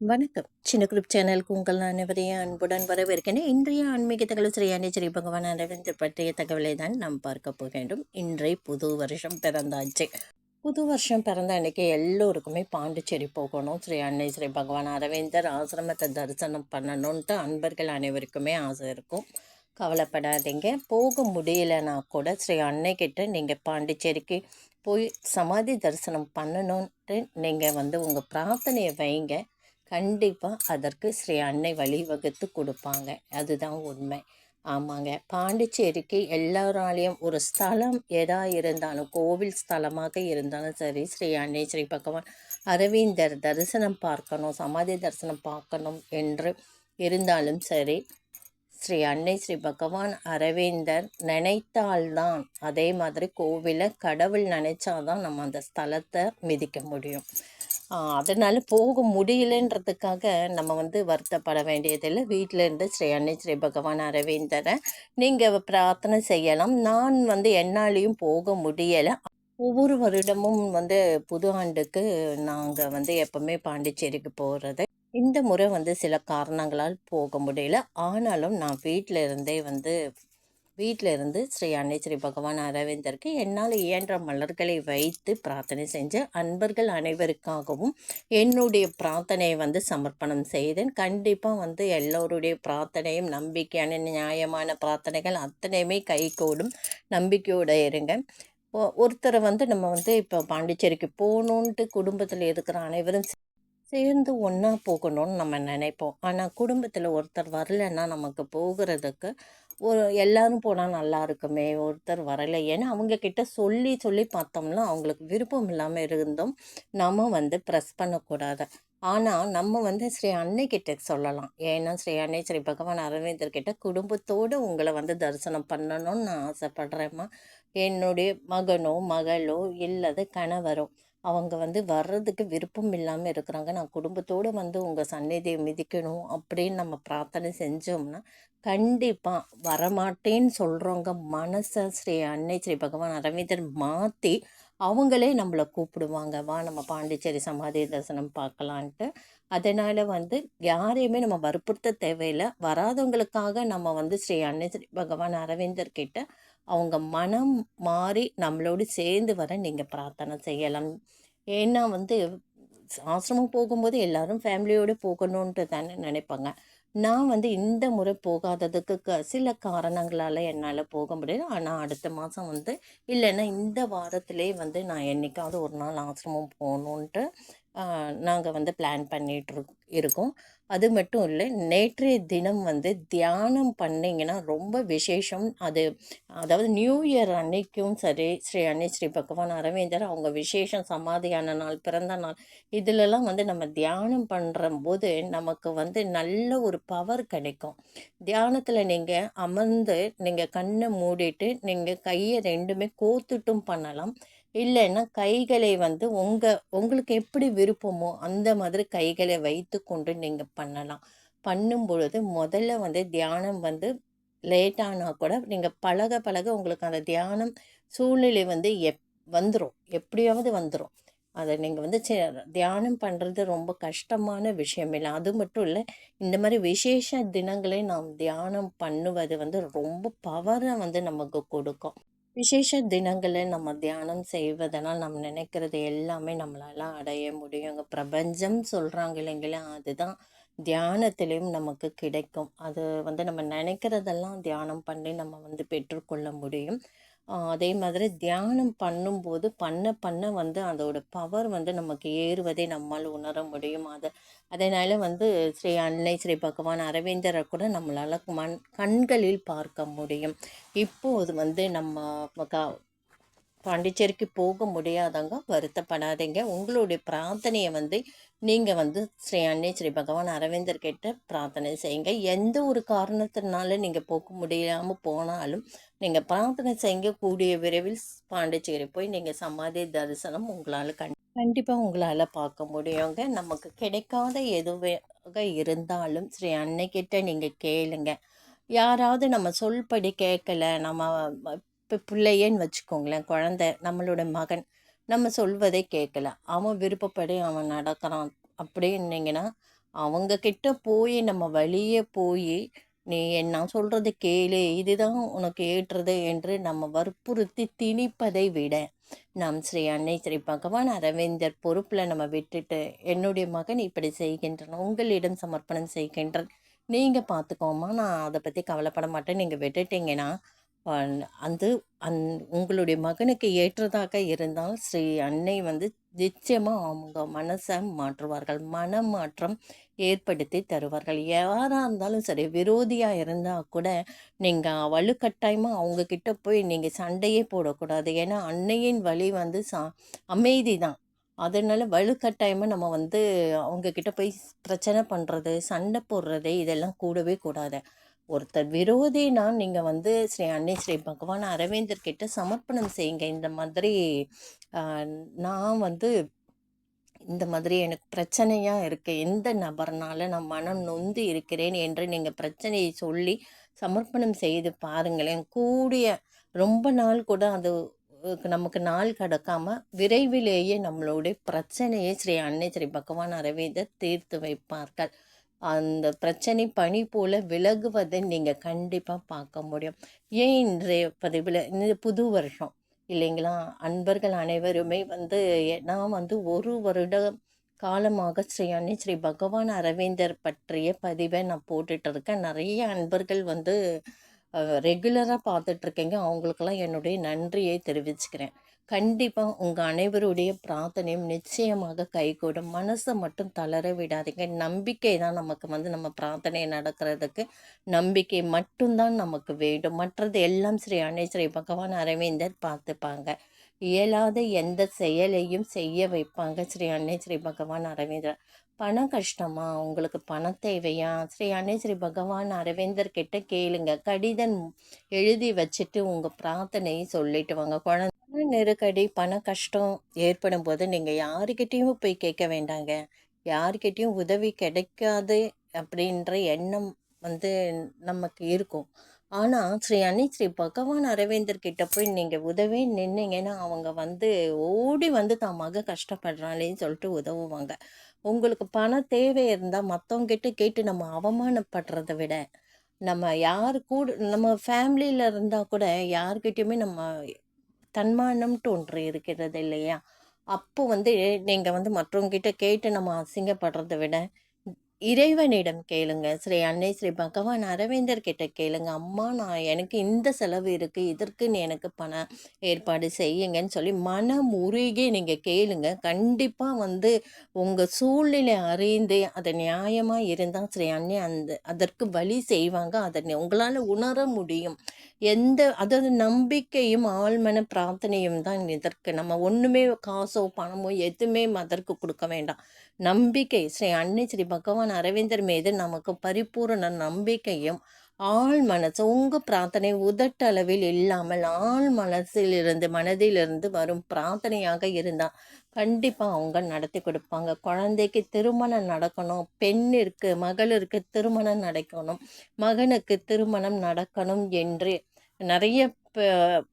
வணக்கம். சின்ன குரூப் சேனலுக்கு உங்கள் அனைவரையும் அன்புடன் வரவேற்கிறேன். இன்றைய ஆன்மீக தகவல் ஸ்ரீயாண்டி ஸ்ரீ பகவான் அரவிந்தர் பற்றிய தகவலை தான் நாம் பார்க்க போக வேண்டும் இன்றைய புது வருஷம் பிறந்தாச்சு. புது வருஷம் பிறந்த அன்னைக்கு எல்லோருக்குமே பாண்டிச்சேரி போகணும். ஸ்ரீ அன்னை ஸ்ரீ பகவான் அரவிந்தர் ஆசிரமத்தை தரிசனம் பண்ணணுன்ட்டு அன்பர்கள் அனைவருக்குமே ஆசை இருக்கும். கவலைப்படாதீங்க. போக முடியலைன்னா கூட ஸ்ரீ அன்னைக்கிட்ட நீங்கள் பாண்டிச்சேரிக்கு போய் சமாதி தரிசனம் பண்ணணுன்ட்டு நீங்கள் வந்து உங்கள் பிரார்த்தனையை வைங்க. கண்டிப்பாக அதற்கு ஸ்ரீ அன்னை வழிவகுத்து கொடுப்பாங்க. அதுதான் உண்மை. ஆமாங்க. பாண்டிச்சேரிக்கு எல்லாராலையும் ஒரு ஸ்தலம் எதா இருந்தாலும் கோவில் ஸ்தலமாக இருந்தாலும் சரி ஸ்ரீ அன்னை ஸ்ரீ பகவான் அரவிந்தர் தரிசனம் பார்க்கணும் சமாதி தரிசனம் பார்க்கணும் என்று இருந்தாலும் சரி ஸ்ரீ அன்னை ஸ்ரீ பகவான் அரவிந்தர் நினைத்தால்தான் அதே மாதிரி கோவிலை கடவுள் நினைச்சாதான் நம்ம அந்த ஸ்தலத்தை மிதிக்க முடியும். அதனால் போக முடியலன்றதுக்காக நம்ம வந்து வருத்தப்பட வேண்டியதில்லை. வீட்டில் இருந்து ஸ்ரீ அன்னை ஸ்ரீ பகவான் அரவிந்தரை நீங்கள் பிரார்த்தனை செய்யலாம். நான் வந்து என்னாலையும் போக முடியலை. ஒவ்வொரு வருடமும் வந்து புது ஆண்டுக்கு நாங்கள் வந்து எப்போவுமே பாண்டிச்சேரிக்கு போகிறது இந்த முறை வந்து சில காரணங்களால் போக முடியல. ஆனாலும் நான் வீட்டில் இருந்தே வந்து வீட்டில் இருந்து ஸ்ரீ அன்னை ஸ்ரீ பகவான் அரவிந்தருக்கு என்னால் இயன்ற மலர்களை வைத்து பிரார்த்தனை செஞ்ச அன்பர்கள் அனைவருக்காகவும் என்னுடைய பிரார்த்தனையை வந்து சமர்ப்பணம் செய்தேன். கண்டிப்பாக வந்து எல்லோருடைய பிரார்த்தனையும் நம்பிக்கையான நியாயமான பிரார்த்தனைகள் அத்தனையுமே கைகூடும். நம்பிக்கையோடு இருங்க. ஒருத்தரை வந்து நம்ம வந்து இப்போ பாண்டிச்சேரிக்கு போகணுன்ட்டு குடும்பத்தில் இருக்கிற அனைவரும் சேர்ந்து ஒன்றா போகணும்னு நம்ம நினைப்போம். ஆனால் குடும்பத்தில் ஒருத்தர் வரலைன்னா நமக்கு போகிறதுக்கு ஒரு எல்லாரும் போனால் நல்லா இருக்குமே ஒருத்தர் வரலை. ஏன்னா அவங்கக்கிட்ட சொல்லி சொல்லி பார்த்தோம்னா அவங்களுக்கு விருப்பம் இல்லாமல் இருந்தும் நம்ம வந்து ப்ரெஸ் பண்ணக்கூடாது. ஆனால் நம்ம வந்து ஸ்ரீ அன்னைக்கிட்ட சொல்லலாம். ஏன்னா ஸ்ரீ அன்னை ஸ்ரீ பகவான் அரவிந்தர்கிட்ட குடும்பத்தோடு உங்களை வந்து தரிசனம் பண்ணணும்னு நான் ஆசைப்பட்றேம்மா. என்னுடைய மகனோ மகளோ இல்லது கணவரோ. அவங்க வந்து வர்றதுக்கு விருப்பம் இல்லாமல் இருக்கிறாங்க. நான் குடும்பத்தோடு வந்து உங்கள் சந்நிதியை மிதிக்கணும் அப்படின்னு நம்ம பிரார்த்தனை செஞ்சோம்னா கண்டிப்பாக வரமாட்டேன்னு சொல்கிறவங்க மனசை ஸ்ரீ அன்னை ஸ்ரீ பகவான் அரவிந்தர் மாற்றி அவங்களே நம்மளை கூப்பிடுவாங்க. வா நம்ம பாண்டிச்சேரி சமாதி தரிசனம் பார்க்கலான்ட்டு. அதனால் வந்து யாரையுமே நம்ம வற்புறுத்த தேவையில்லை. வராதவங்களுக்காக நம்ம வந்து ஸ்ரீ அன்னை ஸ்ரீ பகவான் அரவிந்தர் கிட்ட அவங்க மனம் மாறி நம்மளோடு சேர்ந்து வர நீங்கள் பிரார்த்தனை செய்யலாம். ஏன்னா வந்து ஆசிரமம் போகும்போது எல்லாரும் ஃபேமிலியோடு போகணுன்ட்டு தானே நினைப்பாங்க. நான் வந்து இந்த முறை போகாததுக்கு க சில காரணங்களால் என்னால் போக முடியல. ஆனால் அடுத்த மாதம் வந்து இல்லைன்னா இந்த வாரத்திலே வந்து நான் என்றைக்காவது ஒரு நாள் ஆசிரமம் போகணுன்ட்டு நாங்கள் வந்து பிளான் பண்ணிகிட்ரு இருக்கோம். அது மட்டும் இல்லை நேற்றைய தினம் வந்து தியானம் பண்ணிங்கன்னா ரொம்ப விசேஷம். அது அதாவது நியூ இயர் அன்னைக்கும் சரி ஸ்ரீ அன்னை ஸ்ரீ பகவான் அரவிந்தர் அவங்க விசேஷம் சமாதியான நாள் பிறந்த நாள் இதிலெல்லாம் வந்து நம்ம தியானம் பண்ணுற போது நமக்கு வந்து நல்ல ஒரு பவர் கிடைக்கும். தியானத்தில் நீங்கள் அமர்ந்து நீங்கள் கண்ணை மூடிட்டு நீங்கள் கையை ரெண்டுமே கோத்துட்டும் பண்ணலாம். இல்லைன்னா கைகளை வந்து உங்கள் உங்களுக்கு எப்படி விருப்பமோ அந்த மாதிரி கைகளை வைத்து கொண்டு நீங்கள் பண்ணலாம். பண்ணும் பொழுது முதல்ல வந்து தியானம் வந்து லேட்டானால் கூட நீங்கள் பழக பழக உங்களுக்கு அந்த தியானம் சூழ்நிலை வந்து எப் வந்துடும் எப்படியாவது வந்துடும் அதை நீங்கள் வந்து தியானம் பண்ணுறது ரொம்ப கஷ்டமான விஷயம் இல்லை. அது மட்டும் இல்லை இந்த மாதிரி விசேஷ தினங்களை நாம் தியானம் பண்ணுவது வந்து ரொம்ப பவரை வந்து நமக்கு கொடுக்கும். விசேஷ தினங்களில் நம்ம தியானம் செய்வதனால் நம்ம நினைக்கிறது எல்லாமே நம்மளால அடைய முடியுங்க. பிரபஞ்சம் சொல்கிறாங்க இல்லைங்களா அதுதான் தியானத்திலையும் நமக்கு கிடைக்கும். அது வந்து நம்ம நினைக்கிறதெல்லாம் தியானம் பண்ணி நம்ம வந்து பெற்றுக்கொள்ள முடியும். அதே மாதிரி தியானம் பண்ணும்போது பண்ண பண்ண வந்து அதோட பவர் வந்து நமக்கு ஏறுவதை நம்மால் உணர முடியும். அதை அதனால் வந்து ஸ்ரீ அன்னை ஸ்ரீ பகவான் அரவிந்தரை கூட நம்மளால் மண் கண்களில் பார்க்க முடியும். இப்போது வந்து நம்ம க பாண்டிச்சேரிக்கு போக முடியாதவங்க வருத்தப்படாதீங்க. உங்களுடைய பிரார்த்தனையை வந்து நீங்கள் வந்து ஸ்ரீ அன்னை ஸ்ரீ பகவான் அரவிந்தர் கிட்ட பிரார்த்தனை செய்யுங்க. எந்த ஒரு காரணத்தினால நீங்கள் போக முடியாமல் போனாலும் நீங்கள் பிரார்த்தனை செய்யுங்க. கூடிய விரைவில் பாண்டிச்சேரி போய் நீங்கள் சமாதி தரிசனம் உங்களால் கண் கண்டிப்பாக உங்களால் பார்க்க முடியுங்க. நமக்கு கிடைக்காத எதுவாக இருந்தாலும் ஸ்ரீ அன்னைக்கிட்ட நீங்கள் கேளுங்க. யாராவது நம்ம சொல்படி கேட்கல நம்ம இப்போ பிள்ளையன்னு வச்சுக்கோங்களேன் குழந்த நம்மளோட மகன் நம்ம சொல்வதை கேட்கல அவன் விருப்பப்படி அவன் நடக்கிறான் அப்படின்னீங்கன்னா அவங்கக்கிட்ட போய் நம்ம வழியே போய் நீ நான் சொல்கிறது கேளு இதுதான் உனக்கு ஏற்றது என்று நம்ம வற்புறுத்தி திணிப்பதை விட நாம் ஸ்ரீ அன்னை ஸ்ரீ பகவான் அரவிந்தர் பொறுப்பில் நம்ம விட்டுட்டு என்னுடைய மகன் இப்படி செய்கின்றன உங்களிடம் சமர்ப்பணம் செய்கின்றன் நீங்கள் பார்த்துக்கோமா நான் அதை பற்றி கவலைப்பட மாட்டேன். நீங்கள் விட்டுட்டீங்கன்னா அந்த அந் உங்களுடைய மகனுக்கு ஏற்றதாக இருந்தால் ஸ்ரீ அன்னை வந்து நிச்சயமாக அவங்க மனசை மாற்றுவார்கள். மன மாற்றம் ஏற்படுத்தி தருவார்கள். யாராக இருந்தாலும் சரி விரோதியாக இருந்தால் கூட நீங்கள் வலுக்கட்டாயமாக அவங்கக்கிட்ட போய் நீங்கள் சண்டையே போடக்கூடாது. ஏன்னா அன்னையின் வழி வந்து சா அமைதி தான். அதனால் வலுக்கட்டாயமாக நம்ம வந்து அவங்கக்கிட்ட போய் பிரச்சனை பண்ணுறது சண்டை போடுறது இதெல்லாம் கூடவே கூடாது. ஒருத்தர் விரோதினா நீங்கள் வந்து ஸ்ரீ அன்னை ஸ்ரீ பகவான் அரவிந்தர் கிட்ட சமர்ப்பணம் செய்யுங்க. இந்த மாதிரி நான் வந்து இந்த மாதிரி எனக்கு பிரச்சனையாக இருக்குது எந்த நபர்னால நான் மனம் நொந்து இருக்கிறேன் என்று நீங்கள் பிரச்சனையை சொல்லி சமர்ப்பணம் செய்து பாருங்களேன். கூடிய ரொம்ப நாள் கூட அது நமக்கு நாள் கடக்காம விரைவிலேயே நம்மளுடைய பிரச்சனையை ஸ்ரீ அன்னை ஸ்ரீ பகவான் அரவிந்தர் தீர்த்து வைப்பார்கள். அந்த பிரச்சனை பனி போல் விலகுவதை நீங்கள் கண்டிப்பாக பார்க்க முடியும். ஏன் இன்றைய பதிவில் இந்த புது வருஷம்? இல்லைங்களா? அன்பர்கள் அனைவருமே வந்து நான் வந்து ஒரு வருட காலமாக ஸ்ரீ அன்னை ஸ்ரீ பகவான் அரவிந்தர் பற்றிய பதிவை நான் போட்டுட்டு இருக்கேன் நிறைய அன்பர்கள் வந்து ரெகுலராக பார்த்துட்ருக்கீங்க. அவங்களுக்கெல்லாம் என்னுடைய நன்றியை தெரிவிச்சுக்கிறேன். கண்டிப்பாக உங்கள் அனைவருடைய பிரார்த்தனையும் நிச்சயமாக கைகூடும். மனசை மட்டும் தளர விடாதீங்க. நம்பிக்கை தான் நமக்கு வந்து நம்ம பிரார்த்தனை நடக்கிறதுக்கு நம்பிக்கை மட்டும்தான் நமக்கு வேண்டும். மற்றது எல்லாம் ஸ்ரீ அன்னை ஸ்ரீ பகவான் அரவிந்தர் பார்த்துப்பாங்க. இயலாத எந்த செயலையும் செய்ய வைப்பாங்க ஸ்ரீ அன்னை ஸ்ரீ பகவான் அரவிந்தர். பணம் கஷ்டமா? உங்களுக்கு பணம் தேவையா? ஸ்ரீ அன்னை ஸ்ரீ பகவான் அரவிந்தர் கிட்ட கேளுங்க. கடிதம் எழுதி வச்சுட்டு உங்கள் பிரார்த்தனையை சொல்லிட்டு வாங்க. குழந்தை நெருக்கடி பண கஷ்டம் ஏற்படும் போது நீங்கள் யாருக்கிட்டேயும் போய் கேட்க வேண்டாங்க. யாருக்கிட்டேயும் உதவி கிடைக்காது அப்படின்ற எண்ணம் வந்து நமக்கு இருக்கும். ஆனால் ஸ்ரீ அன்னி ஸ்ரீ பகவான் அரவிந்தர் கிட்ட போய் நீங்கள் உதவி நின்னீங்கன்னா அவங்க வந்து ஓடி வந்து தான் மக கஷ்டப்படுறாளேன்னு சொல்லிட்டு உதவுவாங்க. உங்களுக்கு பண தேவை இருந்தால் மற்றவங்கிட்ட கேட்டு நம்ம அவமானப்படுறதை விட நம்ம யார் கூட நம்ம ஃபேமிலியில் இருந்தால் கூட யார்கிட்டையுமே நம்ம தன்மானம்ட்டு ஒன்று இருக்கிறது இல்லையா? அப்போ வந்து நீங்கள் வந்து மற்றவங்கிட்ட கேட்டு நம்ம அசிங்கப்படுறத விட இறைவனிடம் கேளுங்க. ஸ்ரீ அன்னை ஸ்ரீ பகவான் அரவிந்தர் கிட்ட கேளுங்க. அம்மா நான் எனக்கு இந்த செலவு இருக்குது இதற்கு நீ எனக்கு பணம் ஏற்பாடு செய்யுங்கன்னு சொல்லி மனம் உருகி நீங்கள் கேளுங்க. கண்டிப்பாக வந்து உங்கள் சூழ்நிலை அறிந்து அது நியாயமாக இருந்தால் ஸ்ரீ அன்னை அந்த அதற்கு வழி செய்வாங்க. அதை உங்களால் உணர முடியும். எந்த அதாவது நம்பிக்கையும் ஆழ்மன பிரார்த்தனையும் தான் இதற்கு. நம்ம ஒன்றுமே காசோ பணமோ எதுவுமே அதற்கு கொடுக்க வேண்டாம். நம்பிக்கை. ஸ்ரீ அன்னை ஸ்ரீ பகவான் அரவிந்தர் மீது நமக்கு பரிபூரண நம்பிக்கையும் ஆள் மனசு உங்கள் பிரார்த்தனை உதட்டளவில் இல்லாமல் ஆள் மனசிலிருந்து மனதிலிருந்து வரும் பிரார்த்தனையாக இருந்தால் கண்டிப்பாக அவங்க நடத்தி கொடுப்பாங்க. குழந்தைக்கு திருமணம் நடக்கணும் பெண்ணிற்கு மகளிருக்கு திருமணம் நடக்கணும் மகனுக்கு திருமணம் நடக்கணும் என்று நிறைய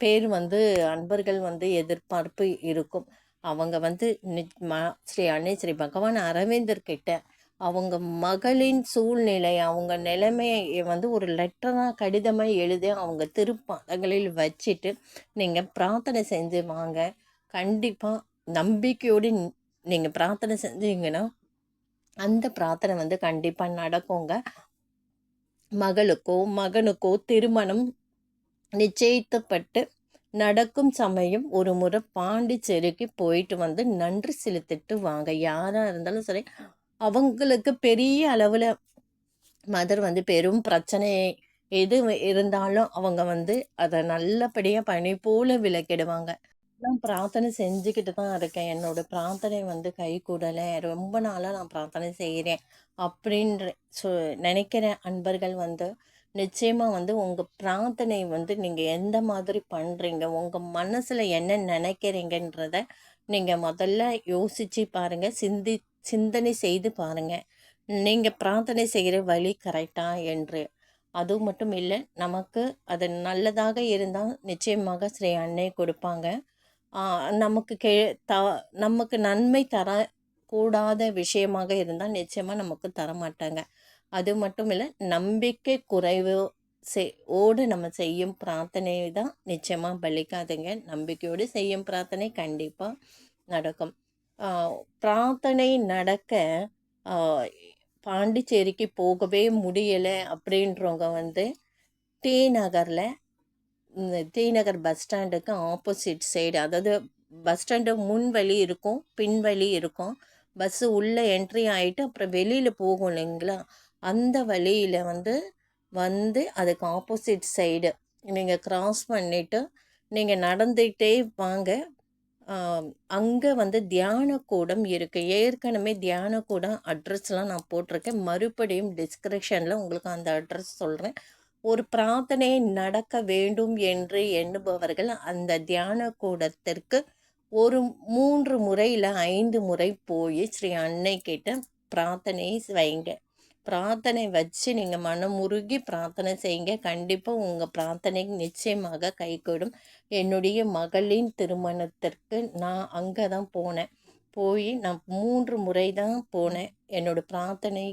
பேர் வந்து அன்பர்கள் வந்து எதிர்பார்ப்பு இருக்கும். அவங்க வந்து ஸ்ரீ அன்னை ஸ்ரீ பகவான் அரவிந்தர் கிட்ட அவங்க மகளின் சூழ்நிலை அவங்க நிலைமையை வந்து ஒரு லெட்டராக கடிதமாக எழுதி அவங்க திருப்பாதங்களில் வச்சுட்டு நீங்கள் பிரார்த்தனை செஞ்சு வாங்க. கண்டிப்பாக நம்பிக்கையோடு நீங்கள் பிரார்த்தனை செஞ்சீங்கன்னா அந்த பிரார்த்தனை வந்து கண்டிப்பாக நடக்குங்க. மகளுக்கோ மகனுக்கோ திருமணம் நிச்சயித்தப்பட்டு நடக்கும் சமயம் ஒரு முறை பாண்டிச்சேரிக்கு போயிட்டு வந்து நன்றி செலுத்திட்டு வாங்க. யாராக இருந்தாலும் சரி அவங்களுக்கு பெரிய அளவில் மதர் வந்து பெரும் பிரச்சனை எது இருந்தாலும் அவங்க வந்து அதை நல்லபடியாக பணி போல விளக்கிடுவாங்க. நான் பிரார்த்தனை செஞ்சுக்கிட்டு தான் இருக்கேன். என்னோட பிரார்த்தனை வந்து கை கூடலை. ரொம்ப நாளாக நான் பிரார்த்தனை செய்கிறேன் அப்படின்ற சொ நினைக்கிற அன்பர்கள் வந்து நிச்சயமாக வந்து உங்கள் பிரார்த்தனை வந்து நீங்கள் எந்த மாதிரி பண்ணுறீங்க உங்கள் மனசில் என்ன நினைக்கிறீங்கன்றத நீங்கள் முதல்ல யோசித்து பாருங்கள் சிந்தி சிந்தனை செய்து பாருங்கள் நீங்கள் பிரார்த்தனை செய்கிற வழி கரெக்டாக என்று. அது மட்டும் இல்லை நமக்கு அது நல்லதாக இருந்தால் நிச்சயமாக ஸ்ரீ அன்னை கொடுப்பாங்க. நமக்கு கே த நமக்கு நன்மை தர கூடாத விஷயமாக இருந்தால் நிச்சயமாக நமக்கு தர மாட்டாங்க அது மட்டும் இல்லை நம்பிக்கை குறைவு செய் ஓடு நம்ம செய்யும் பிரார்த்தனை தான் நிச்சயமாக பலிக்காதுங்க. நம்பிக்கையோடு செய்யும் பிரார்த்தனை கண்டிப்பாக நடக்கும். பிரார்த்தனை நடக்க பாண்டிச்சேரிக்கு போகவே முடியலை அப்படின்றவங்க வந்து டி நகரில் டி நகர் பஸ் ஸ்டாண்டுக்கு ஆப்போசிட் சைடு அதாவது பஸ் ஸ்டாண்டு முன் வழி இருக்கும் பின் வழி இருக்கும். பஸ்ஸு உள்ளே என்ட்ரி ஆகிட்டு அப்புறம் வெளியில் போகும் இல்லைங்களா? அந்த வழியில் வந்து வந்து அதுக்கு ஆப்போசிட் சைடு நீங்கள் க்ராஸ் பண்ணிவிட்டு நீங்கள் நடந்துகிட்டே வாங்க. அங்கே வந்து தியான கூடம் இருக்குது ஏற்கனவே தியான கூடம் அட்ரஸ்லாம் நான் போட்டிருக்கேன். மறுபடியும் டிஸ்கிரிப்ஷனில் உங்களுக்கு அந்த அட்ரஸ் சொல்கிறேன் ஒரு பிரார்த்தனை நடக்க வேண்டும் என்று எண்ணுபவர்கள் அந்த தியான கூடத்திற்கு ஒரு மூன்று முறை இல்லை ஐந்து முறை போய் ஸ்ரீ அன்னை கிட்ட பிரார்த்தனை வைங்க. பிரார்த்தனை வச்சு நீங்கள் மனமுருகி பிரார்த்தனை செய்யுங்க. கண்டிப்பாக உங்கள் பிரார்த்தனை நிச்சயமாக கைகூடும். என்னுடைய மகளின் திருமணத்திற்கு நான் அங்கே தான் போனேன். போய் நான் மூன்று முறை தான் போனேன். என்னோடய பிரார்த்தனை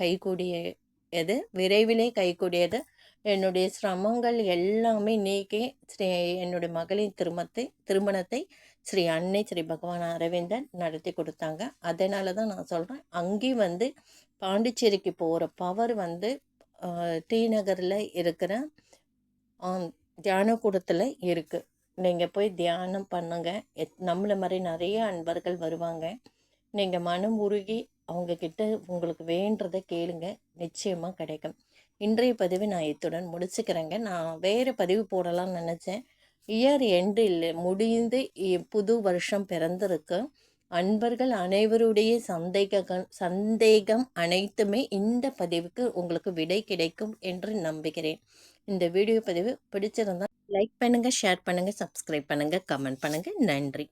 கைகூடியது விரைவிலே கைகூடியது. என்னுடைய சிரமங்கள் எல்லாமே நீக்கி ஸ்ரீ என்னுடைய மகளின் திருமத்தை திருமணத்தை ஸ்ரீ அன்னை ஸ்ரீ பகவான் அரவிந்தன் நடத்தி கொடுத்தாங்க. அதனால தான் நான் சொல்கிறேன் அங்கேயும் வந்து பாண்டிச்சேரிக்கு போகிற பவர் வந்து டி நகரில் இருக்கிற தியானக்கூடத்தில் இருக்குது நீங்கள் போய் தியானம் பண்ணுங்கள் எத் நம்மளை மாதிரி நிறைய அன்பர்கள் வருவாங்க. நீங்கள் மனம் உருகி அவங்கக்கிட்ட உங்களுக்கு வேண்டதை கேளுங்க. நிச்சயமாக கிடைக்கும். இன்றைய பதிவு நான் இத்துடன் முடிச்சுக்கிறேங்க. நான் வேறு பதிவு போடலாம்னு நினச்சேன். இயர் எண்டில் முடிந்து புது வருஷம் பிறந்திருக்கு. அன்பர்கள் அனைவருடைய சந்தேக சந்தேகம் அனைத்துமே இந்த பதிவுக்கு உங்களுக்கு விடை கிடைக்கும் என்று நம்புகிறேன். இந்த வீடியோ பதிவு பிடிச்சிருந்தால் லைக் பண்ணுங்கள் ஷேர் பண்ணுங்கள் சப்ஸ்கிரைப் பண்ணுங்கள் கமெண்ட் பண்ணுங்கள் நன்றி.